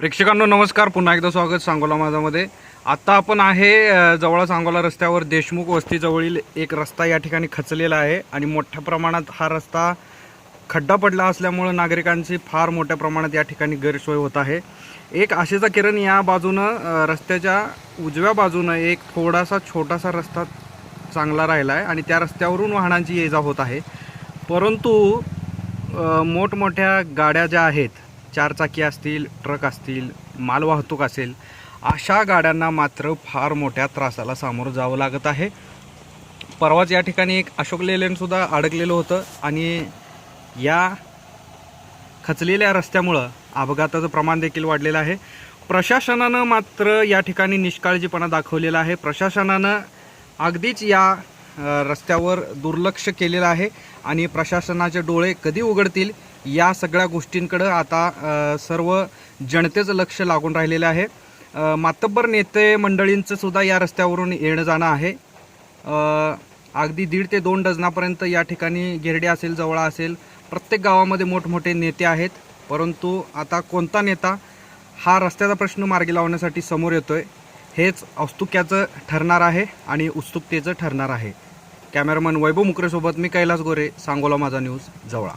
प्रेक्षकांनो नमस्कार. पुन्हा एकदा स्वागत सांगोला माझामध्ये. आत्ता आपण आहे जवळ सांगोला रस्त्यावर देशमुख वस्तीजवळील एक रस्ता या ठिकाणी खचलेला आहे आणि मोठ्या प्रमाणात हा रस्ता खड्डा पडला असल्यामुळं नागरिकांची फार मोठ्या प्रमाणात या ठिकाणी गैरसोय होत आहे. एक आशेचा किरण या बाजूनं रस्त्याच्या उजव्या बाजूनं एक थोडासा छोटासा रस्ता चांगला राहिला आहे आणि त्या रस्त्यावरून वाहनांची ये जा होत आहे. परंतु मोठमोठ्या गाड्या ज्या आहेत चारचाकी असतील ट्रक असतील मालवाहतूक असेल अशा गाड्यांना मात्र फार मोठ्या त्रासाला सामोरं जावं लागत आहे. परवाच या ठिकाणी एक अशोक लेलेनसुद्धा अडकलेलं होतं आणि या खचलेल्या रस्त्यामुळं अपघाताचं प्रमाण देखील वाढलेलं आहे. प्रशासनानं मात्र या ठिकाणी निष्काळजीपणा दाखवलेला आहे. प्रशासनानं अगदीच या रस्त्यावर दुर्लक्ष केलेलं आहे आणि प्रशासनाचे डोळे कधी उघडतील या सगळ्या गोष्टींकडं आता सर्व जनतेचं लक्ष लागून राहिलेलं आहे. मातब्बर नेते मंडळींचं सुद्धा या रस्त्यावरून येणं जाणं आहे. अगदी दीड ते दोन डझनापर्यंत या ठिकाणी गिरडे असेल जवळ असेल प्रत्येक गावामध्ये मोठमोठे नेते आहेत. परंतु आता कोणता नेता हा रस्त्याचा प्रश्न मार्गी लावण्यासाठी समोर येतो आहे हेच औत्सुक्याचं ठरणार आहे आणि उत्सुकतेचं ठरणार आहे. कॅमेरामन वैभव मुकरेसोबत मी कैलास गोरे सांगोला माझा न्यूज जवळा.